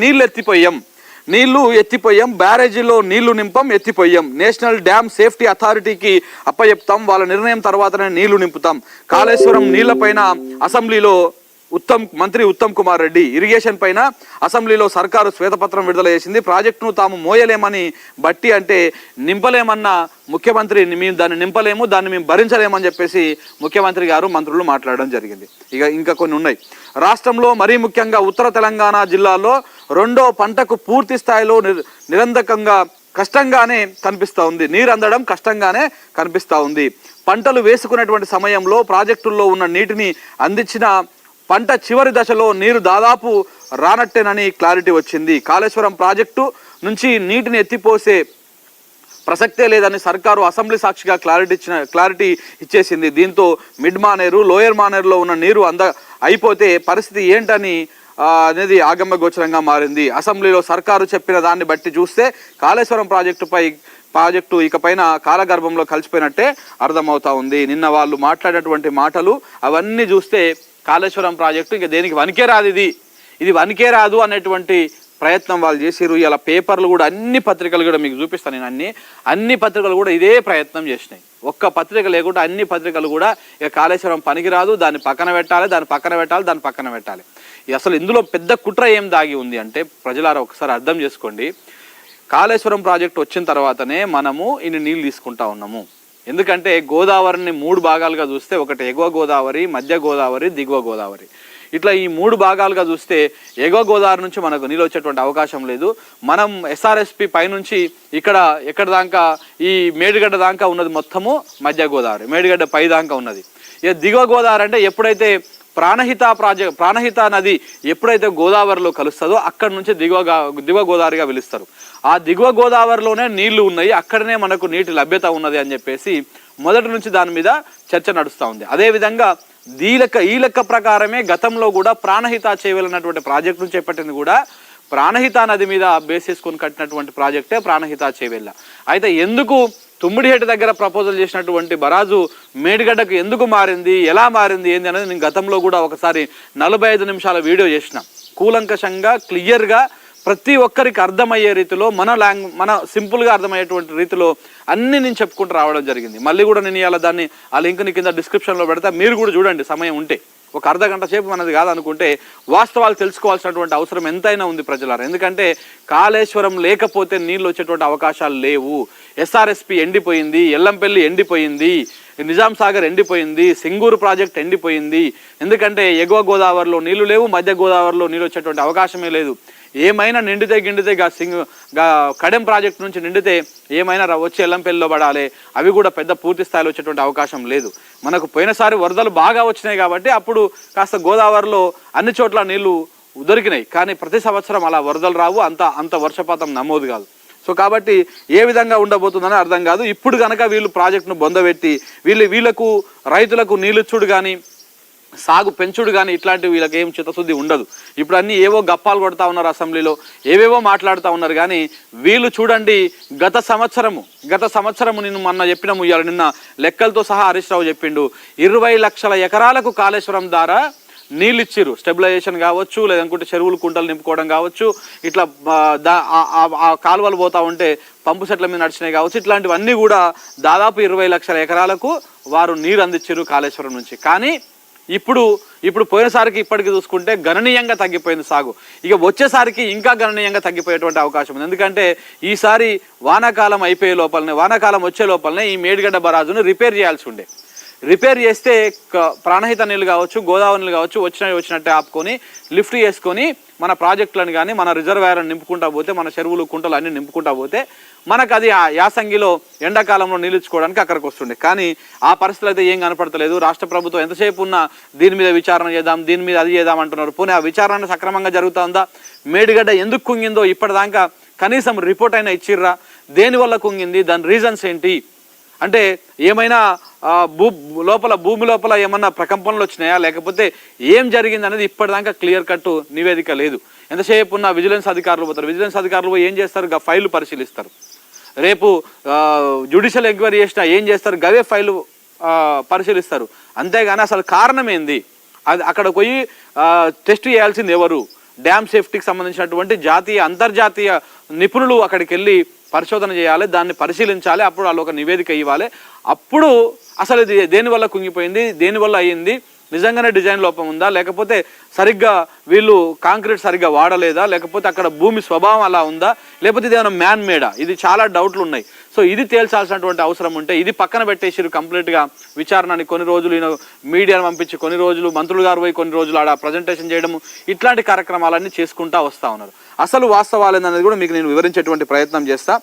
నీళ్ళు ఎత్తిపోయాం నీళ్ళు ఎత్తిపోయాం బ్యారేజీలో నీళ్ళు నింపం ఎత్తిపోయాం. నేషనల్ డ్యామ్ సేఫ్టీ అథారిటీకి అప్పచెప్తాం వాళ్ళ నిర్ణయం తర్వాతనే నీళ్ళు నింపుతాం. కాళేశ్వరం నీళ్ళపైన అసెంబ్లీలో ఉత్తమ్ మంత్రి ఉత్తమ్ కుమార్ రెడ్డి ఇరిగేషన్ పైన అసెంబ్లీలో సర్కారు శ్వేతపత్రం విడుదల చేసింది. ప్రాజెక్టును తాము మోయలేమని బట్టి అంటే నింపలేమన్న ముఖ్యమంత్రి మేము దాన్ని నింపలేము దాన్ని మేము భరించలేమని చెప్పేసి ముఖ్యమంత్రి గారు మంత్రులు మాట్లాడడం జరిగింది. ఇక ఇంకా కొన్ని ఉన్నాయి. రాష్ట్రంలో మరీ ముఖ్యంగా ఉత్తర తెలంగాణ జిల్లాలో రెండో పంటకు పూర్తి స్థాయిలో నిరంతకంగా కష్టంగానే కనిపిస్తూ ఉంది. నీరు అందడం కష్టంగానే కనిపిస్తూ ఉంది. పంటలు వేసుకునేటువంటి సమయంలో ప్రాజెక్టుల్లో ఉన్న నీటిని అందించిన పంట చివరి దశలో నీరు దాదాపు రానట్టేనని క్లారిటీ వచ్చింది. కాళేశ్వరం ప్రాజెక్టు నుంచి నీటిని ఎత్తిపోసే ప్రసక్తే లేదని సర్కారు అసెంబ్లీ సాక్షిగా క్లారిటీ ఇచ్చిన క్లారిటీ ఇచ్చేసింది. దీంతో మిడ్ మానేరు లోయర్ మానేరులో ఉన్న నీరు అంద అయిపోతే పరిస్థితి ఏంటని అనేది ఆగమ్య గోచరంగా మారింది. అసెంబ్లీలో సర్కారు చెప్పిన దాన్ని బట్టి చూస్తే కాళేశ్వరం ప్రాజెక్టుపై ప్రాజెక్టు ఇకపైన కాలగర్భంలో కలిసిపోయినట్టే అర్థమవుతా ఉంది. నిన్న వాళ్ళు మాట్లాడినటువంటి మాటలు అవన్నీ చూస్తే కాళేశ్వరం ప్రాజెక్టు ఇంకా దేనికి వనికే రాదు ఇది. ఇది వనికే రాదు అనేటువంటి ప్రయత్నం వాళ్ళు చేసిరు ఇలా పేపర్లు కూడా అన్ని పత్రికలు కూడా మీకు చూపిస్తాను నేను అన్ని. అన్ని పత్రికలు కూడా ఇదే ప్రయత్నం చేసినాయి. ఒక్క పత్రిక లేకుండా అన్ని పత్రికలు కూడా ఇక కాళేశ్వరం పనికిరాదు. దాన్ని పక్కన పెట్టాలి దాన్ని పక్కన పెట్టాలి దాన్ని పక్కన పెట్టాలి. అసలు ఇందులో పెద్ద కుట్ర ఏం దాగి ఉంది అంటే ప్రజలారా ఒకసారి అర్థం చేసుకోండి. కాళేశ్వరం ప్రాజెక్ట్ వచ్చిన తర్వాతనే మనము ఇన్ని నీళ్ళు తీసుకుంటా ఉన్నాము. ఎందుకంటే గోదావరిని మూడు భాగాలుగా చూస్తే ఒకటి ఎగువ గోదావరి మధ్య గోదావరి దిగువ గోదావరి. ఇట్లా ఈ మూడు భాగాలుగా చూస్తే ఎగువ గోదావరి నుంచి మనకు నీళ్ళు వచ్చేటువంటి అవకాశం లేదు. మనం ఎస్ఆర్ఎస్పి పైనుంచి ఇక్కడ ఎక్కడ దాకా ఈ మేడిగడ్డ దాకా ఉన్నది మొత్తము మధ్య గోదావరి మేడిగడ్డ పై దాకా ఉన్నది. ఇక దిగువ గోదావరి అంటే ఎప్పుడైతే ప్రాణహిత ప్రాజెక్ట్ ప్రాణహిత నది ఎప్పుడైతే గోదావరిలో కలుస్తుందో అక్కడి నుంచి దిగువ దిగువ గోదావరిగా పిలుస్తారు. ఆ దిగువ గోదావరిలోనే నీళ్ళు ఉన్నాయి అక్కడనే మనకు నీటి లభ్యత ఉన్నది అని చెప్పేసి మొదటి నుంచి దాని మీద చర్చ నడుస్తూ ఉంది. అదేవిధంగా దీ లెక్క ఈ లెక్క ప్రకారమే గతంలో కూడా ప్రాణహిత చేయవలనటువంటి ప్రాజెక్టును చేపట్టింది కూడా ప్రాణహిత నది మీద బేస్ చేసుకొని కట్టినటువంటి ప్రాజెక్టే ప్రాణహిత చేవెళ్ళ. అయితే ఎందుకు తుమ్మిడిహేట దగ్గర ప్రపోజల్ చేసినటువంటి బరాజు మేడిగడ్డకు ఎందుకు మారింది ఎలా మారింది ఏంది అనేది నేను గతంలో కూడా ఒకసారి నలభై ఐదు నిమిషాల వీడియో చేసిన. కూలంకషంగా క్లియర్గా ప్రతి ఒక్కరికి అర్థమయ్యే రీతిలో మన లాంగ్ మన సింపుల్గా అర్థమయ్యేటువంటి రీతిలో అన్ని నేను చెప్పుకుంటూ రావడం జరిగింది. మళ్ళీ కూడా నేను ఇలా దాన్ని ఆ లింక్ని కింద డిస్క్రిప్షన్లో పెడతా. మీరు కూడా చూడండి సమయం ఉంటే. ఒక అర్ధ గంట సేపు మనది కాదనుకుంటే వాస్తవాలు తెలుసుకోవాల్సినటువంటి అవసరం ఎంతైనా ఉంది ప్రజలారా. ఎందుకంటే కాళేశ్వరం లేకపోతే నీళ్ళు వచ్చేటువంటి అవకాశాలు లేవు. ఎస్ఆర్ఎస్పి ఎండిపోయింది ఎల్లంపల్లి ఎండిపోయింది నిజాం సాగర్ ఎండిపోయింది సింగూరు ప్రాజెక్ట్ ఎండిపోయింది. ఎందుకంటే ఎగువ గోదావరిలో నీళ్ళు లేవు మధ్య గోదావరిలో నీళ్ళు వచ్చేటువంటి అవకాశమే లేదు. ఏమైనా నిండితే గిండితే గా సింగ్గా కడెం ప్రాజెక్ట్ నుంచి నిండితే ఏమైనా వచ్చే వచ్చి ఎల్లంపల్లిలో పడాలి. అవి కూడా పెద్ద పూర్తి స్థాయిలో వచ్చేటువంటి అవకాశం లేదు. మనకు పోయినసారి వరదలు బాగా వచ్చినాయి కాబట్టి అప్పుడు కాస్త గోదావరిలో అన్ని చోట్ల నీళ్ళు దొరికినాయి. కానీ ప్రతి సంవత్సరం అలా వరదలు రావు. అంత అంత వర్షపాతం నమోదు కాదు. సో కాబట్టి ఏ విధంగా ఉండబోతుందని అర్థం కాదు. ఇప్పుడు కనుక వీళ్ళు ప్రాజెక్టును బొందబెట్టి వీళ్ళు వీళ్ళకు రైతులకు నీళ్ళిచ్చుడు కానీ సాగు పెంచుడు కానీ ఇట్లాంటి వీళ్ళకి ఏం చిత్తశుద్ధి ఉండదు. ఇప్పుడు అన్నీ ఏవో గప్పాలు కొడతా ఉన్నారు అసెంబ్లీలో ఏవేవో మాట్లాడుతూ ఉన్నారు కానీ వీళ్ళు చూడండి గత సంవత్సరము గత సంవత్సరము నేను మొన్న చెప్పిన ముయ్యాలి నిన్న లెక్కలతో సహా హరీష్ రావు చెప్పిండు ఇరవై లక్షల ఎకరాలకు కాళేశ్వరం ద్వారా నీళ్ళు ఇచ్చిర్రు స్టెబిలైజేషన్ కావచ్చు లేదనుకుంటే చెరువులు కుంటలు నింపుకోవడం కావచ్చు ఇట్లా ఆ, ఆ కాలువలు పోతా ఉంటే పంపు సెట్ల మీద నడిచినాయి కావచ్చు ఇట్లాంటివన్నీ కూడా దాదాపు ఇరవై లక్షల ఎకరాలకు వారు నీరు అందించారు కాళేశ్వరం నుంచి. కానీ ఇప్పుడు ఇప్పుడు పోయినసారికి ఇప్పటికి చూసుకుంటే గణనీయంగా తగ్గిపోయింది సాగు. ఇక వచ్చేసరికి ఇంకా గణనీయంగా తగ్గిపోయేటువంటి అవకాశం ఉంది. ఎందుకంటే ఈసారి వానాకాలం అయిపోయే లోపలనే వానాకాలం వచ్చే లోపలనే ఈ మేడిగడ్డ బరాజును రిపేర్ చేయాల్సి ఉండే. రిపేర్ చేస్తే ప్రాణహిత నీళ్ళు కావచ్చు గోదావరి నీళ్ళు కావచ్చు వచ్చినవి వచ్చినట్టే ఆపుకొని లిఫ్ట్ చేసుకొని మన ప్రాజెక్టులను కానీ మన రిజర్వాయర్లను నింపుకుంటా పోతే మన చెరువులు కుంటలు అన్నీ నింపుకుంటా పోతే మనకు అది ఆ యాసంగిలో ఎండాకాలంలో నిలుచుకోవడానికి అక్కడికి వస్తుండే. కానీ ఆ పరిస్థితులు అయితే ఏం కనపడతలేదు. రాష్ట్ర ప్రభుత్వం ఎంతసేపు ఉన్నా దీని మీద విచారణ చేద్దాం దీని మీద అది చేద్దాం అంటున్నారు. పోనీ ఆ విచారణ సక్రమంగా జరుగుతుందా? మేడిగడ్డ ఎందుకు కుంగిందో ఇప్పటిదాకా కనీసం రిపోర్ట్ అయినా ఇచ్చిర్రా? దేనివల్ల కుంగింది? దాని రీజన్స్ ఏంటి? అంటే ఏమైనా భూ లోపల భూమి లోపల ఏమన్నా ప్రకంపనలు వచ్చినాయా? లేకపోతే ఏం జరిగింది అనేది ఇప్పటిదాకా క్లియర్ కట్ నివేదిక లేదు. ఎంతసేపు ఉన్న విజిలెన్స్ అధికారులు పోతారు. విజిలెన్స్ అధికారులు ఏం చేస్తారు? ఫైల్ పరిశీలిస్తారు. రేపు జ్యుడిషియల్ ఎంక్వైరీ చేసినా ఏం చేస్తారు? గవే ఫైలు పరిశీలిస్తారు. అంతేగాని అసలు కారణం ఏంది? అది అక్కడ పోయి టెస్ట్ చేయాల్సింది ఎవరు? డ్యామ్ సేఫ్టీకి సంబంధించినటువంటి జాతీయ అంతర్జాతీయ నిపుణులు అక్కడికి వెళ్ళి పరిశోధన చేయాలి దాన్ని పరిశీలించాలి అప్పుడు వాళ్ళు ఒక నివేదిక ఇవ్వాలి. అప్పుడు అసలు ఇది దేనివల్ల కుంగిపోయింది? దేనివల్ల అయ్యింది? నిజంగానే డిజైన్ లోపం ఉందా? లేకపోతే సరిగ్గా వీళ్ళు కాంక్రీట్ సరిగ్గా వాడలేదా? లేకపోతే అక్కడ భూమి స్వభావం అలా ఉందా? లేకపోతే ఇది ఏమైనా మ్యాన్ మేడా ఇది చాలా డౌట్లు ఉన్నాయి. సో ఇది తేల్చాల్సినటువంటి అవసరం ఉంటే ఇది పక్కన పెట్టేసిరు కంప్లీట్గా విచారణని కొన్ని రోజులు ఈయన మీడియాను పంపించి కొన్ని రోజులు మంత్రులు గారు పోయి కొన్ని రోజులు ఆడ ప్రజెంటేషన్ చేయడం ఇట్లాంటి కార్యక్రమాలన్నీ చేసుకుంటా వస్తూ ఉన్నారు. అసలు వాస్తవాలు ఏందనేది కూడా మీకు నేను వివరించేటువంటి ప్రయత్నం చేస్తా.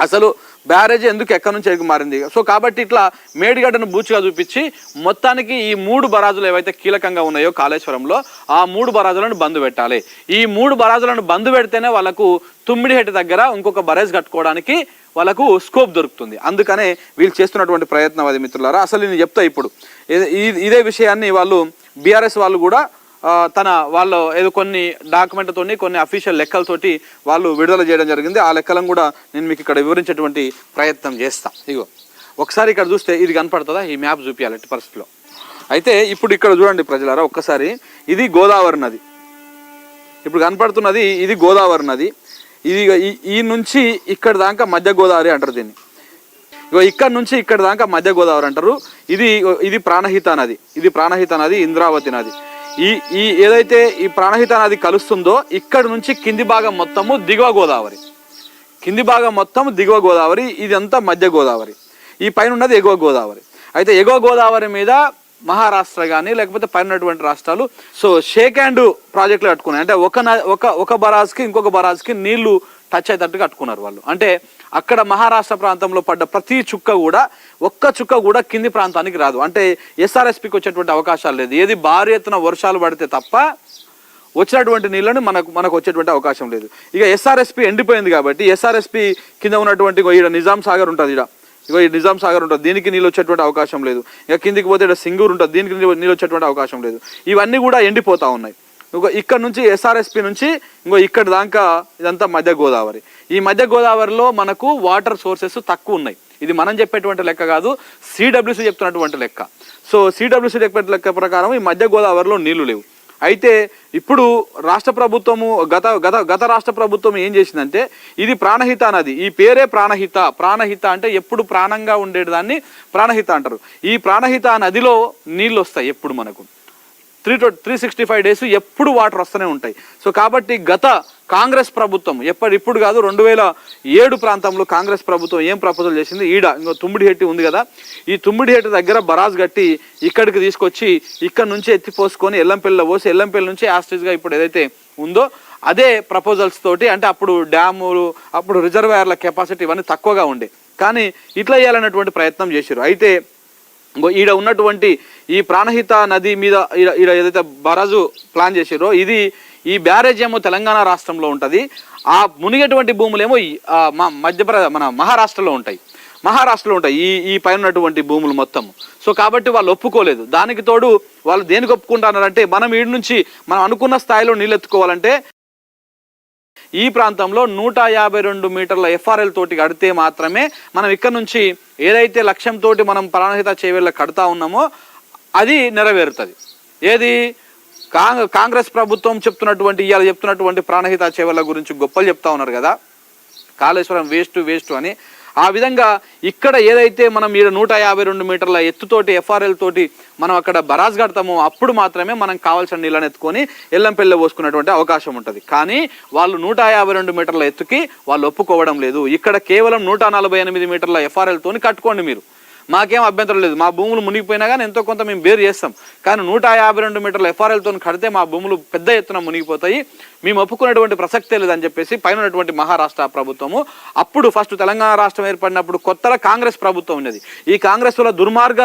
అసలు బ్యారేజ్ ఎందుకు ఎక్కడి నుంచి ఎగురు మారింది? సో కాబట్టి ఇట్లా మేడిగడ్డను బూచిగా చూపించి మొత్తానికి ఈ మూడు బరాజులు ఏవైతే కీలకంగా ఉన్నాయో కాళేశ్వరంలో ఆ మూడు బరాజులను బంద్ పెట్టాలి. ఈ మూడు బరాజులను బంద్ పెడితేనే వాళ్ళకు తుమ్మిడిహెట్ దగ్గర ఇంకొక బరేజ్ కట్టుకోవడానికి వాళ్ళకు స్కోప్ దొరుకుతుంది. అందుకనే వీళ్ళు చేస్తున్నటువంటి ప్రయత్నం అది మిత్రులారా. అసలు నేను చెప్తా ఇప్పుడు. ఇదే- ఇదే విషయాన్ని వాళ్ళు బీఆర్ఎస్ వాళ్ళు కూడా తన వాళ్ళు ఏదో కొన్ని డాక్యుమెంట్లతోని కొన్ని అఫీషియల్ లెక్కలతోటి వాళ్ళు విడుదల చేయడం జరిగింది. ఆ లెక్కలను కూడా నేను మీకు ఇక్కడ వివరించేటువంటి ప్రయత్నం చేస్తా. ఇగో ఒకసారి ఇక్కడ చూస్తే ఇది కనపడుతుందా? ఈ మ్యాప్ చూపించాలి ఎట్టి పరిస్థితిలో. అయితే ఇప్పుడు ఇక్కడ చూడండి ప్రజలారా ఒక్కసారి ఇది గోదావరి నది. ఇప్పుడు కనపడుతున్నది ఇది గోదావరి నది. ఇది ఈ- ఈ నుంచి ఇక్కడ దాకా మధ్య గోదావరి అంటారు దీన్ని. ఇగో ఇక్కడ నుంచి ఇక్కడ దాకా మధ్య గోదావరి అంటారు. ఇది ఇది ప్రాణహిత నది. ఇది ప్రాణహిత నది ఇంద్రావతి నది. ఈ ఈ ఏదైతే ఈ ప్రాణహిత నది కలుస్తుందో ఇక్కడ నుంచి కింది భాగం మొత్తము దిగువ గోదావరి. కింది భాగం మొత్తం దిగువ గోదావరి ఇదంతా మధ్య గోదావరి. ఈ పైన ఉన్నది ఎగువ గోదావరి. అయితే ఎగువ గోదావరి మీద మహారాష్ట్ర కానీ లేకపోతే పైన ఉన్నటువంటి రాష్ట్రాలు. సో షేక్ హ్యాండ్ ప్రాజెక్టులు కట్టుకున్నాయి. అంటే ఒక న- ఒక ఒక బరాజ్కి ఇంకొక బరాజ్కి నీళ్ళు టచ్ అయ్యేటట్టు కట్టుకున్నారు వాళ్ళు. అంటే అక్కడ మహారాష్ట్ర ప్రాంతంలో పడ్డ ప్రతి చుక్క కూడా ఒక్క చుక్క కూడా కింది ప్రాంతానికి రాదు. అంటే ఎస్ఆర్ఎస్పికి వచ్చేటువంటి అవకాశాలు లేదు. ఏది భారీ ఎత్తున వర్షాలు పడితే తప్ప వచ్చినటువంటి నీళ్ళని మనకు మనకు వచ్చేటువంటి అవకాశం లేదు. ఇక ఎస్ఆర్ఎస్పి ఎండిపోయింది కాబట్టి ఎస్ఆర్ఎస్పి కింద ఉన్నటువంటి ఈడ నిజాం సాగర్ ఉంటుంది ఈడ ఇగో ఈ నిజాం సాగర్ ఉంటుంది. దీనికి నీళ్ళు వచ్చేటువంటి అవకాశం లేదు. ఇక కిందికి పోతే ఇక్కడ సింగూరు ఉంటుంది. దీనికి నీళ్ళు వచ్చేటువంటి అవకాశం లేదు. ఇవన్నీ కూడా ఎండిపోతూ ఉన్నాయి. ఇంకో ఇక్కడ నుంచి ఎస్ఆర్ఎస్పి నుంచి ఇంకో ఇక్కడ దాకా ఇదంతా మధ్య గోదావరి. ఈ మధ్య గోదావరిలో మనకు వాటర్ సోర్సెస్ తక్కువ ఉన్నాయి. ఇది మనం చెప్పేటువంటి లెక్క కాదు సిడబ్ల్యూసి చెప్తున్నటువంటి లెక్క. సో సిడబ్ల్యూసి చెప్పే లెక్క ప్రకారం ఈ మధ్య గోదావరిలో నీళ్ళు లేవు. అయితే ఇప్పుడు రాష్ట్ర ప్రభుత్వము గత గత గత రాష్ట్ర ప్రభుత్వం ఏం చేసిందంటే ఇది ప్రాణహిత నది. ఈ పేరే ప్రాణహిత. ప్రాణహిత అంటే ఎప్పుడు ప్రాణంగా ఉండేదాన్ని ప్రాణహిత అంటారు. ఈ ప్రాణహిత నదిలో నీళ్ళు వస్తాయి ఎప్పుడు మనకు. Three three sixty five days ఎప్పుడు వాటర్ వస్తూనే ఉంటాయి. సో కాబట్టి గత కాంగ్రెస్ ప్రభుత్వం ఎప్పటి ఇప్పుడు కాదు రెండు వేల ఏడు ప్రాంతంలో కాంగ్రెస్ ప్రభుత్వం ఏం ప్రపోజల్ చేసింది? ఈడ ఇంకో తుమ్మిడిహెట్టి ఉంది కదా. ఈ తుమ్మిడిహెట్టి దగ్గర బరాజ్ కట్టి ఇక్కడికి తీసుకొచ్చి ఇక్కడ నుంచి ఎత్తిపోసుకొని ఎల్లంపల్లిలో పోసి ఎల్లంపల్లి నుంచి యాస్టేజ్గా ఇప్పుడు ఏదైతే ఉందో అదే ప్రపోజల్స్ తోటి అంటే అప్పుడు డ్యాములు అప్పుడు రిజర్వాయర్ల కెపాసిటీ ఇవన్నీ తక్కువగా ఉండే. కానీ ఇట్లా చేయాలన్నటువంటి ప్రయత్నం చేశారు అయితే ఇంకో ఈడ ఉన్నటువంటి ఈ ప్రాణహిత నది మీద ఈడ ఈడ ఏదైతే బరాజు ప్లాన్ చేసారో ఇది ఈ బ్యారేజ్ ఏమో తెలంగాణ రాష్ట్రంలో ఉంటుంది. ఆ మునిగేటువంటి భూములేమో ఈ, మా మధ్యప్రదేశ్ మన మహారాష్ట్రలో ఉంటాయి. మహారాష్ట్రలో ఉంటాయి ఈ ఈ పైన ఉన్నటువంటి భూములు మొత్తం. సో కాబట్టి వాళ్ళు ఒప్పుకోలేదు. దానికి తోడు వాళ్ళు దేనికి ఒప్పుకుంటున్నారంటే మనం ఈడ నుంచి మనం అనుకున్న స్థాయిలో నీళ్ళు ఎత్తుకోవాలంటే ఈ ప్రాంతంలో నూట యాభై రెండు మీటర్ల ఎఫ్ఆర్ఎల్ తోటి కడితే మాత్రమే మనం ఇక్కడ నుంచి ఏదైతే లక్ష్యంతో మనం ప్రాణహిత చేవేళ్ళ కడతా ఉన్నామో అది నెరవేరుతుంది. ఏది? కాంగ్ కాంగ్రెస్ ప్రభుత్వం చెప్తున్నటువంటి ఇవాళ చెప్తున్నటువంటి ప్రాణహిత సేవల గురించి గొప్పలు చెప్తా ఉన్నారు కదా. కాళేశ్వరం వేస్ట్ వేస్ట్ అని. ఆ విధంగా ఇక్కడ ఏదైతే మనం ఈ నూట యాభై రెండు మీటర్ల ఎత్తుతోటి ఎఫ్ఆర్ఎల్ తోటి మనం అక్కడ బరాజ్ కడతామో అప్పుడు మాత్రమే మనం కావాల్సిన నీళ్ళని ఎత్తుకొని ఎల్లంపెల్లె పోసుకునేటువంటి అవకాశం ఉంటుంది. కానీ వాళ్ళు నూట యాభై రెండు మీటర్ల ఎత్తుకి వాళ్ళు ఒప్పుకోవడం లేదు. ఇక్కడ కేవలం నూట నలభై ఎనిమిది మీటర్ల ఎఫ్ఆర్ఎల్తోని కట్టుకోండి మీరు. మాకేం అభ్యంతరం లేదు. మా భూములు మునిగిపోయినా కానీ ఎంతో కొంత మేము బేరు చేస్తాం. కానీ నూట యాభై రెండు మీటర్ల ఎఫ్ఆర్ఎల్తో కడితే మా భూములు పెద్ద ఎత్తున మునిగిపోతాయి. మేము ఒప్పుకునేటువంటి ప్రసక్తే లేదని చెప్పేసి పైన ఉన్నటువంటి మహారాష్ట్ర ప్రభుత్వము అప్పుడు ఫస్ట్ తెలంగాణ రాష్ట్రం ఏర్పడినప్పుడు కొత్తగా కాంగ్రెస్ ప్రభుత్వం ఉన్నది. ఈ కాంగ్రెస్ వల్ల దుర్మార్గ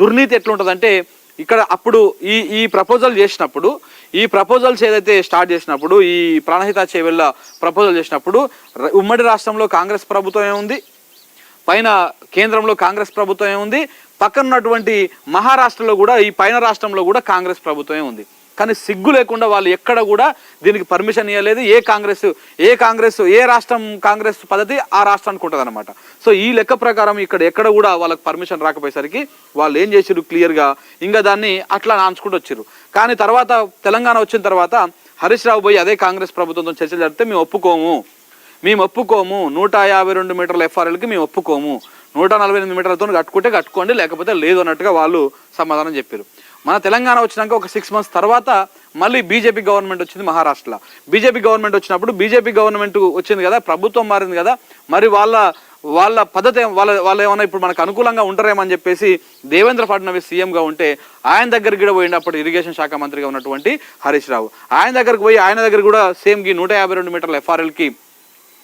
దుర్నీతి ఎట్లుంటుందంటే ఇక్కడ అప్పుడు ఈ ఈ ప్రపోజల్ చేసినప్పుడు ఈ ప్రపోజల్స్ ఏదైతే స్టార్ట్ చేసినప్పుడు ఈ ప్రాణహిత చేవెళ్ళ ప్రపోజల్ చేసినప్పుడు ఉమ్మడి రాష్ట్రంలో కాంగ్రెస్ ప్రభుత్వం ఏముంది పైన కేంద్రంలో కాంగ్రెస్ ప్రభుత్వమే ఉంది. పక్కన ఉన్నటువంటి మహారాష్ట్రలో కూడా ఈ పైన రాష్ట్రంలో కూడా కాంగ్రెస్ ప్రభుత్వమే ఉంది. కానీ సిగ్గు లేకుండా వాళ్ళు ఎక్కడ కూడా దీనికి పర్మిషన్ ఇవ్వలేదు ఏ కాంగ్రెస్ ఏ కాంగ్రెస్ ఏ రాష్ట్రం కాంగ్రెస్ పద్ధతి ఆ రాష్ట్రానికి ఉంటుంది అనమాట సో ఈ లెక్క ప్రకారం ఇక్కడ ఎక్కడ కూడా వాళ్ళకి పర్మిషన్ రాకపోయేసరికి వాళ్ళు ఏం చేసారు క్లియర్గా ఇంకా దాన్ని అట్లా నాంచుకుంటూ వచ్చారు కానీ తర్వాత తెలంగాణ వచ్చిన తర్వాత హరీష్ రావు పోయి అదే కాంగ్రెస్ ప్రభుత్వంతో చర్చలు జరిపితే మేము ఒప్పుకోము. మేము ఒప్పుకోము. నూట యాభై రెండు మీటర్ల ఎఫ్ఆర్ఎల్కి మేము ఒప్పుకోము. నూట నలభై ఎనిమిది మీటర్లతో కట్టుకుంటే కట్టుకోండి లేకపోతే లేదు అన్నట్టుగా వాళ్ళు సమాధానం చెప్పారు. మన తెలంగాణ వచ్చినాక ఒక సిక్స్ మంత్స్ తర్వాత మళ్ళీ బీజేపీ గవర్నమెంట్ వచ్చింది మహారాష్ట్రలో. బీజేపీ గవర్నమెంట్ వచ్చినప్పుడు బీజేపీ గవర్నమెంట్ వచ్చింది కదా ప్రభుత్వం మారింది కదా మరి వాళ్ళ వాళ్ళ పద్ధతి వాళ్ళ వాళ్ళు ఏమన్నా ఇప్పుడు మనకు అనుకూలంగా ఉంటారేమని చెప్పేసి దేవేంద్ర ఫడ్నవీస్ సీఎంగా ఉంటే ఆయన దగ్గరికి కూడా పోయింది అప్పుడు ఇరిగేషన్ శాఖ మంత్రిగా ఉన్నటువంటి హరీష్ రావు. ఆయన దగ్గరికి పోయి ఆయన దగ్గర కూడా సేమ్కి నూట యాభై రెండు మీటర్ల ఎఫ్ఆర్ఎల్కి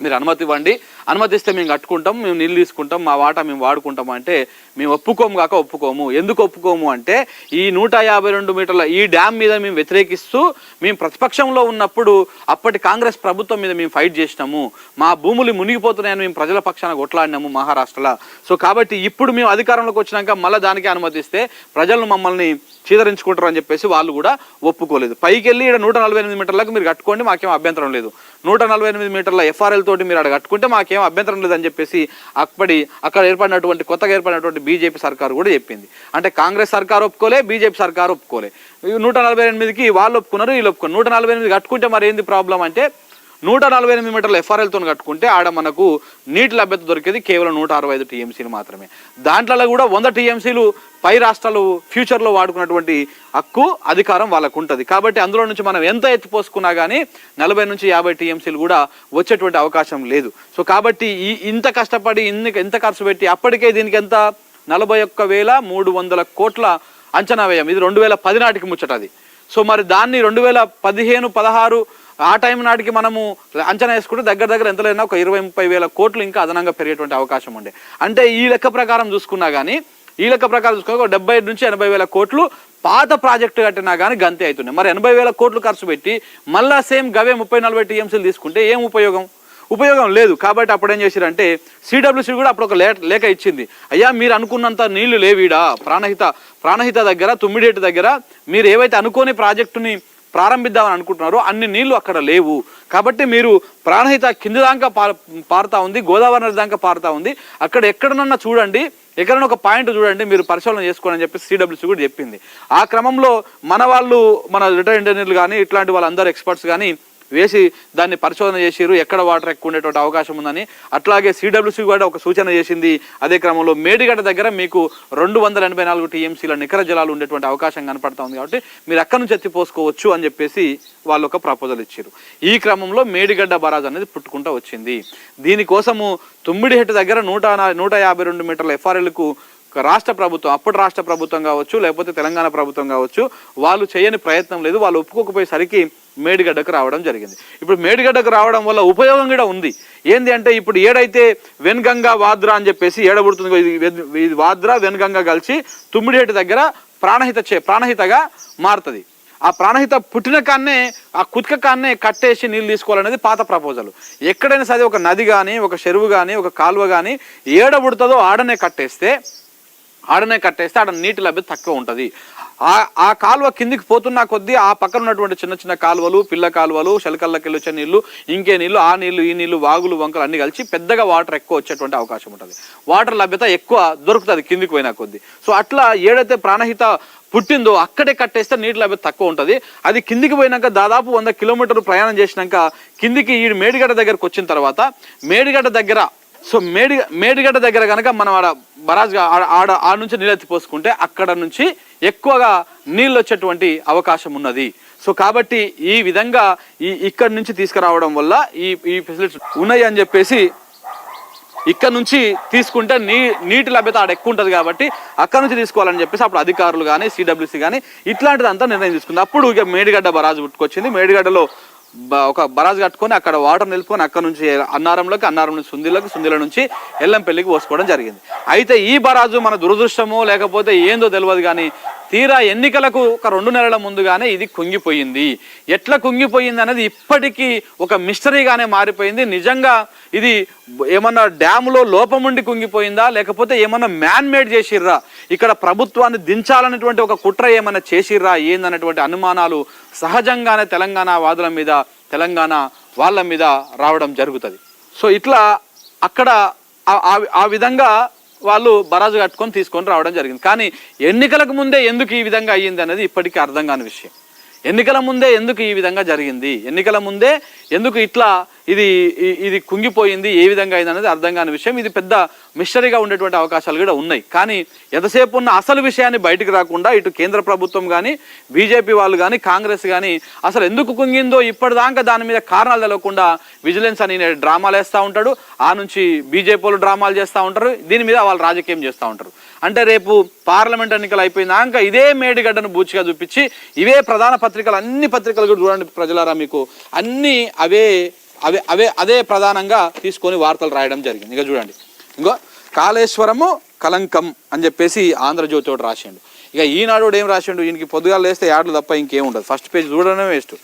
మీరు అనుమతి ఇవ్వండి. అనుమతిస్తే మేము కట్టుకుంటాం మేము నీళ్ళు తీసుకుంటాం మా వాటా మేము వాడుకుంటాం అంటే మేము ఒప్పుకోము కాక ఒప్పుకోము. ఎందుకు ఒప్పుకోము అంటే ఈ నూట యాభై రెండు మీటర్ల ఈ డ్యామ్ మీద మేము వ్యతిరేకిస్తూ మేము ప్రతిపక్షంలో ఉన్నప్పుడు అప్పటి కాంగ్రెస్ ప్రభుత్వం మీద మేము ఫైట్ చేసినాము. మా భూములు మునిగిపోతున్నాయని మేము ప్రజల పక్షాన కొట్లాడినాము మహారాష్ట్రలో. సో కాబట్టి ఇప్పుడు మేము అధికారంలోకి వచ్చినాక మళ్ళీ దానికి అనుమతిస్తే ప్రజలు మమ్మల్ని చీదరించుకుంటారు అని చెప్పేసి వాళ్ళు కూడా ఒప్పుకోలేదు. పైకి వెళ్ళి ఇక్కడ నూట నలభై ఎనిమిది మీటర్లకు మీరు కట్టుకోండి మాకేం అభ్యంతరం లేదు. నూట నలభై ఎనిమిది మీటర్ల ఎఫ్ఆర్ఎల్ తోటి మీరు అక్కడ కట్టుకుంటే మాకు అభ్యంతరం లేదని చెప్పేసి అప్పటి అక్కడ ఏర్పడినటువంటి కొత్తగా ఏర్పడినటువంటి బీజేపీ సర్కారు కూడా చెప్పింది. అంటే కాంగ్రెస్ సర్కారు ఒప్పుకోలే బీజేపీ సర్కారు ఒప్పుకోలే. నూట నలభై ఎనిమిదికి వాళ్ళు ఒప్పుకున్నారు వీళ్ళు ఒప్పుకున్నారు. నూట నలభై ఎనిమిది కట్టుకుంటే మరి ఏంది ప్రాబ్లం అంటే నూట నలభై ఎనిమిది మీటర్ల ఎఫ్ఆర్ఎల్తో కట్టుకుంటే ఆడ మనకు నీటి లభ్యత దొరికేది కేవలం నూట అరవై ఐదు టీఎంసీలు మాత్రమే. దాంట్లో కూడా వంద టీఎంసీలు పై రాష్ట్రాలు ఫ్యూచర్లో వాడుకున్నటువంటి హక్కు అధికారం వాళ్ళకు ఉంటుంది కాబట్టి అందులో నుంచి మనం ఎంత ఎత్తిపోసుకున్నా కానీ నలభై నుంచి యాభై టీఎంసీలు కూడా వచ్చేటువంటి అవకాశం లేదు. సో కాబట్టి ఈ ఇంత కష్టపడి ఇన్ని ఎంత ఖర్చు పెట్టి అప్పటికే దీనికి ఎంత? నలభై ఒక్క వేల మూడు వందల కోట్ల అంచనా వ్యయం ఇది రెండు వేల పది నాటికి ముచ్చట అది సో మరి దాన్ని రెండు వేల పదిహేను పదహారు ఆ టైం నాటికి మనము అంచనా వేసుకుంటే దగ్గర దగ్గర ఎంత లేనా ఒక ఇరవై ముప్పై వేల కోట్లు ఇంకా అదనంగా పెరిగేటువంటి అవకాశం ఉండే. అంటే ఈ లెక్క ప్రకారం చూసుకున్నా కానీ ఈ లెక్క ప్రకారం చూసుకున్నా ఒక డెబ్బై నుంచి ఎనభై వేల కోట్లు పాత ప్రాజెక్టు కట్టినా కానీ గంతే అవుతున్నాయి. మరి ఎనభై వేల కోట్లు ఖర్చు పెట్టి మళ్ళా సేమ్ గవే ముప్పై నలభై టీఎంసీలు తీసుకుంటే ఏం ఉపయోగం? ఉపయోగం లేదు. కాబట్టి అప్పుడు ఏం చేశారంటే సిడబ్ల్యూసీ కూడా అప్పుడు ఒక లేఖ ఇచ్చింది. అయ్యా మీరు అనుకున్నంత నీళ్ళు లేవిడా ప్రాణహిత ప్రాణహిత దగ్గర తుమ్మిడేటి దగ్గర మీరు ఏవైతే అనుకోని ప్రాజెక్టుని ప్రారంభిద్దామని అనుకుంటున్నారు అన్ని నీళ్ళు అక్కడ లేవు. కాబట్టి మీరు ప్రాణహిత కింది దాకా పారుతా ఉంది గోదావరి నది దాకా పారుతా ఉంది. అక్కడ ఎక్కడనన్నా చూడండి ఎక్కడైనా ఒక పాయింట్ చూడండి మీరు పరిశోధన చేసుకోండి అని చెప్పి సిడబ్ల్యూసీ కూడా చెప్పింది. ఆ క్రమంలో మన వాళ్ళు మన రిటైర్ ఇంజనీర్లు కానీ ఇట్లాంటి వాళ్ళందరూ ఎక్స్పర్ట్స్ కానీ వేసి దాన్ని పరిశోధన చేసిరు ఎక్కడ వాటర్ ఎక్కువ ఉండేటువంటి అవకాశం ఉందని. అట్లాగే సిడబ్ల్యూసీ కూడా ఒక సూచన చేసింది. అదే క్రమంలో మేడిగడ్డ దగ్గర మీకు రెండు వందల ఎనభై నాలుగు టీఎంసీల నికర జలాలు ఉండేటువంటి అవకాశం కనపడతా ఉంది కాబట్టి మీరు అక్కడ నుంచి ఎత్తిపోసుకోవచ్చు అని చెప్పేసి వాళ్ళు ఒక ప్రపోజల్ ఇచ్చారు ఈ క్రమంలో మేడిగడ్డ బరాజ్ అనేది పుట్టుకుంటూ వచ్చింది. దీనికోసము తుమ్మిడిహెట్టు దగ్గర నూట నూట యాభై రెండు మీటర్ల ఎఫ్ఆర్ఎల్కు రాష్ట్ర ప్రభుత్వం అప్పటి రాష్ట్ర ప్రభుత్వం కావచ్చు లేకపోతే తెలంగాణ ప్రభుత్వం కావచ్చు వాళ్ళు చేయని ప్రయత్నం లేదు. వాళ్ళు ఒప్పుకోకపోయేసరికి మేడిగడ్డకు రావడం జరిగింది. ఇప్పుడు మేడిగడ్డకు రావడం వల్ల ఉపయోగం కూడా ఉంది. ఏంది అంటే ఇప్పుడు ఏడైతే వెన్గంగా వాద్రా అని చెప్పేసి ఏడబడుతుంది ఇది వాద్ర వెనుగంగ వాద్రా వెన్గంగా కలిసి తుమ్మిడిహేటి దగ్గర ప్రాణహిత చే ప్రాణహితగా మారుతుంది. ఆ ప్రాణహిత పుట్టిన కాన్నే ఆ కుతిక కాన్నే కట్టేసి నీళ్ళు తీసుకోవాలనేది పాత ప్రపోజల్. ఎక్కడైనా సరే ఒక నది కానీ ఒక చెరువు కానీ ఒక కాలువ కానీ ఏడబుడుతుందో ఆడనే కట్టేస్తే ఆడనే కట్టేస్తే ఆడ నీటి లభ్యత తక్కువ ఉంటుంది. ఆ ఆ కాలువ కిందికి పోతున్న కొద్దీ ఆ పక్కన ఉన్నటువంటి చిన్న చిన్న కాలువలు పిల్ల కాలువలు శలకల్లకి వచ్చే నీళ్ళు ఇంకే నీళ్ళు ఆ నీళ్ళు ఈ నీళ్ళు వాగులు వంకలు అన్ని కలిసి పెద్దగా వాటర్ ఎక్కువ వచ్చేటువంటి అవకాశం ఉంటుంది. వాటర్ లభ్యత ఎక్కువ దొరుకుతుంది కిందికి పోయిన కొద్దీ. సో అట్లా ఏడైతే ప్రాణహిత పుట్టిందో అక్కడే కట్టేస్తే నీటి లభ్యత తక్కువ ఉంటుంది. అది కిందికి పోయినాక దాదాపు వంద కిలోమీటర్లు ప్రయాణం చేసినాక కిందికి ఈ మేడిగడ్డ దగ్గరకు వచ్చిన తర్వాత మేడిగడ్డ దగ్గర సో మేడి మేడిగడ్డ దగ్గర కనుక మనం ఆడ బరాజ్గా ఆడ ఆడ ఆడ నుంచి నీళ్ళెత్తి పోసుకుంటే అక్కడ నుంచి ఎక్కువగా నీళ్ళు వచ్చేటువంటి అవకాశం ఉన్నది. సో కాబట్టి ఈ విధంగా ఈ ఇక్కడి నుంచి తీసుకురావడం వల్ల ఈ ఈ ఫెసిలిటీస్ ఉన్నాయి అని చెప్పేసి ఇక్కడ నుంచి తీసుకుంటే నీ నీటి లభ్యత ఆడ ఎక్కువ ఉంటుంది కాబట్టి అక్కడ నుంచి తీసుకోవాలని చెప్పేసి అప్పుడు అధికారులు కానీ సిడబ్ల్యూసి కానీ ఇట్లాంటిదంతా నిర్ణయం తీసుకుంది. అప్పుడు ఇక మేడిగడ్డ బరాజు పుట్టుకొచ్చింది మేడిగడ్డలో ఒక బరాజ్ కట్టుకొని అక్కడ వాటర్ నిలుపుకొని అక్కడ నుంచి అన్నారంలోకి అన్నారం నుంచి సుందిలోకి సుందిల నుంచి ఎల్లంపల్లికి పోసుకోవడం జరిగింది. అయితే ఈ బరాజు మన దురదృష్టమో లేకపోతే ఏందో తెలియదు కానీ తీరా ఎన్నికలకు ఒక రెండు నెలల ముందుగానే ఇది కుంగిపోయింది. ఎట్లా కుంగిపోయింది అనేది ఇప్పటికీ ఒక మిస్టరీగానే మారిపోయింది. నిజంగా ఇది ఏమన్నా డ్యాములో లోపం ఉండి కుంగిపోయిందా? లేకపోతే ఏమన్నా మ్యాన్ మేడ్ చేసిర్రా? ఇక్కడ ప్రభుత్వాన్ని దించాలనేటువంటి ఒక కుట్ర ఏమైనా చేసిర్రా? ఏందన్నటువంటి అనుమానాలు సహజంగానే తెలంగాణ వాదుల మీద తెలంగాణ వాళ్ళ మీద రావడం జరుగుతుంది. సో ఇట్లా అక్కడ ఆ- ఆ విధంగా వాళ్ళు బరాజు కట్టుకొని తీసుకొని రావడం జరిగింది. కానీ ఎన్నికలకు ముందే ఎందుకు ఈ విధంగా అయ్యింది అనేది ఇప్పటికీ అర్థం కాని విషయం. ఎన్నికల ముందే ఎందుకు ఈ విధంగా జరిగింది? ఎన్నికల ముందే ఎందుకు ఇట్లా ఇది ఇది కుంగిపోయింది ఏ విధంగా అయింది అనేది అర్థం కాని విషయం. ఇది పెద్ద మిస్టరీగా ఉండేటువంటి అవకాశాలు కూడా ఉన్నాయి. కానీ ఎంతసేపు ఉన్న అసలు విషయాన్ని బయటకు రాకుండా ఇటు కేంద్ర ప్రభుత్వం కానీ బీజేపీ వాళ్ళు కానీ కాంగ్రెస్ కానీ అసలు ఎందుకు కుంగిందో ఇప్పటిదాకా దాని మీద కారణాలు తెలవకుండా విజిలెన్స్ అని డ్రామాలు వేస్తూ ఉంటాడు. ఆ నుంచి బీజేపీ వాళ్ళు డ్రామాలు చేస్తూ ఉంటారు. దీని మీద వాళ్ళు రాజకీయం చేస్తూ ఉంటారు. అంటే రేపు పార్లమెంట్ ఎన్నికలు అయిపోయినాక ఇదే మేడిగడ్డను బూచిగా చూపించి ఇవే ప్రధాన పత్రికలు అన్ని పత్రికలు కూడా చూడండి ప్రజలారా మీకు. అన్నీ అవే అవే అవే అదే ప్రధానంగా తీసుకొని వార్తలు రాయడం జరిగింది. ఇక చూడండి. ఇంకో కాళేశ్వరము కలంకం అని చెప్పేసి ఆంధ్రజ్యోతి ఒకటి రాసిండు. ఇక ఈనాడు ఏం రాసిండు? ఈయనకి పొద్దుగాలు వేస్తే యాడ్లు తప్ప ఇంకేం ఉండదు. ఫస్ట్ పేజ్ చూడడమే వేస్ట్.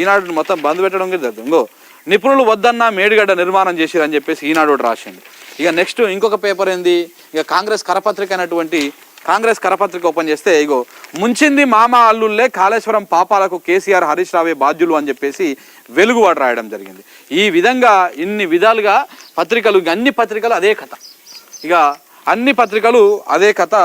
ఈనాడు మొత్తం బంద్ పెట్టడం జరుగుతుంది. ఇంకో నిపుణులు వద్దన్న మేడిగడ్డ నిర్మాణం చేసిరని అని చెప్పేసి ఈనాడు ఒకటి రాసిండు. ఇక నెక్స్ట్ ఇంకొక పేపర్ ఏంది? ఇక కాంగ్రెస్ కరపత్రిక అయినటువంటి కాంగ్రెస్ కరపత్రిక ఓపెన్ చేస్తే ఇగో ముంచింది మామ అల్లుళ్ళే కాళేశ్వరం పాపాలకు కేసీఆర్ హరీష్ రావే బాధ్యులు అని చెప్పేసి వెలుగువాడు రాయడం జరిగింది. ఈ విధంగా ఇన్ని విధాలుగా పత్రికలు ఇక అన్ని పత్రికలు అదే కథ. ఇక అన్ని పత్రికలు అదే కథ.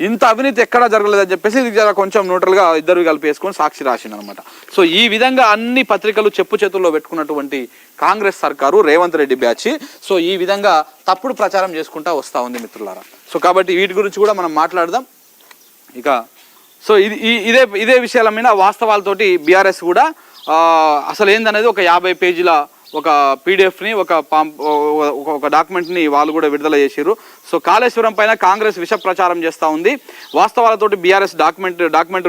ఇంత అవినీతి ఎక్కడా జరగలేదని చెప్పేసి ఇది కొంచెం న్యూట్రల్గా ఇద్దరు కలిపి వేసుకొని సాక్షి రాసింది అనమాట సో ఈ విధంగా అన్ని పత్రికలు చెప్పు చేతుల్లో పెట్టుకున్నటువంటి కాంగ్రెస్ సర్కారు రేవంత్ రెడ్డి బ్యాచ్. సో ఈ విధంగా తప్పుడు ప్రచారం చేసుకుంటా వస్తూ ఉంది మిత్రులారా. సో కాబట్టి వీటి గురించి కూడా మనం మాట్లాడదాం. ఇక సో ఇది ఈ- ఇదే ఇదే విషయాల మీద వాస్తవాలతోటి బీఆర్ఎస్ కూడా అసలు ఏందనేది ఒక యాభై పేజీల ఒక పీడిఎఫ్ని ఒక పాం- ఒక- ఒక డాక్యుమెంట్ని వాళ్ళు కూడా విడుదల చేశారు సో కాళేశ్వరం పైన కాంగ్రెస్ విష ప్రచారం చేస్తూ ఉంది. వాస్తవాలతోటి బీఆర్ఎస్ డాక్యుమెంట్ డాక్యుమెంట్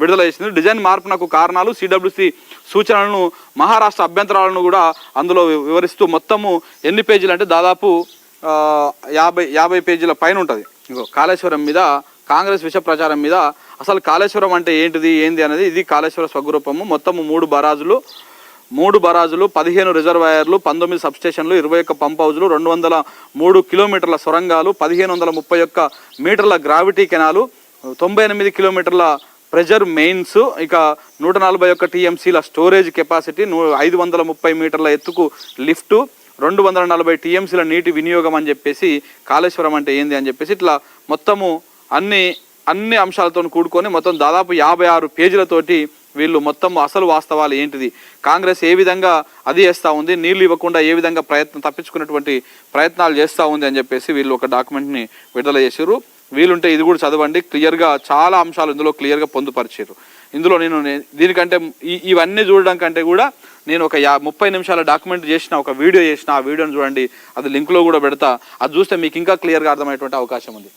విడుదల చేసింది. డిజైన్ మార్పునకు కారణాలు సిడబ్ల్యూసి సూచనలను మహారాష్ట్ర అభ్యంతరాలను కూడా అందులో వివరిస్తూ మొత్తము ఎన్ని పేజీలు అంటే దాదాపు యాభై యాభై పేజీల పైన ఉంటుంది. ఇంకో కాళేశ్వరం మీద కాంగ్రెస్ విష ప్రచారం మీద అసలు కాళేశ్వరం అంటే ఏంటిది ఏంది అనేది ఇది కాళేశ్వర స్వరూపము మొత్తము మూడు బరాజులు. మూడు బరాజులు పదిహేను రిజర్వాయర్లు పంతొమ్మిది సబ్స్టేషన్లు ఇరవై ఒక్క పంప్ హౌజులు రెండు వందల మూడు కిలోమీటర్ల సొరంగాలు పదిహేను వందల ముప్పై ఒక్క మీటర్ల గ్రావిటీ కెనాలు తొంభై ఎనిమిది కిలోమీటర్ల ప్రెజర్ మెయిన్స్ ఇక నూట నలభై ఒక్క టీఎంసీల స్టోరేజ్ కెపాసిటీ నూ ఐదు వందల ముప్పై మీటర్ల ఎత్తుకు లిఫ్టు రెండు వందల నలభై టీఎంసీల నీటి వినియోగం అని చెప్పేసి కాళేశ్వరం అంటే ఏంది అని చెప్పేసి ఇట్లా మొత్తము అన్ని అన్ని అంశాలతో కూడుకొని మొత్తం దాదాపు యాభై ఆరు పేజీలతోటి వీళ్ళు మొత్తం అసలు వాస్తవాలు ఏంటిది? కాంగ్రెస్ ఏ విధంగా అది చేస్తూ ఉంది? నీళ్ళు ఇవ్వకుండా ఏ విధంగా ప్రయత్నం తప్పించుకున్నటువంటి ప్రయత్నాలు చేస్తూ ఉంది అని చెప్పేసి వీళ్ళు ఒక డాక్యుమెంట్ని విడుదల చేశారు వీలుంటే ఇది కూడా చదవండి. క్లియర్గా చాలా అంశాలు ఇందులో క్లియర్గా పొందుపరిచారు ఇందులో నేను దీనికంటే ఇవన్నీ చూడడం కంటే కూడా నేను ఒక యా ముప్పై నిమిషాల డాక్యుమెంట్ చేసిన ఒక వీడియో చేసిన ఆ వీడియోని చూడండి. అది లింక్లో కూడా పెడతా. అది చూస్తే మీకు ఇంకా క్లియర్గా అర్థమయ్యేటువంటి అవకాశం ఉంది.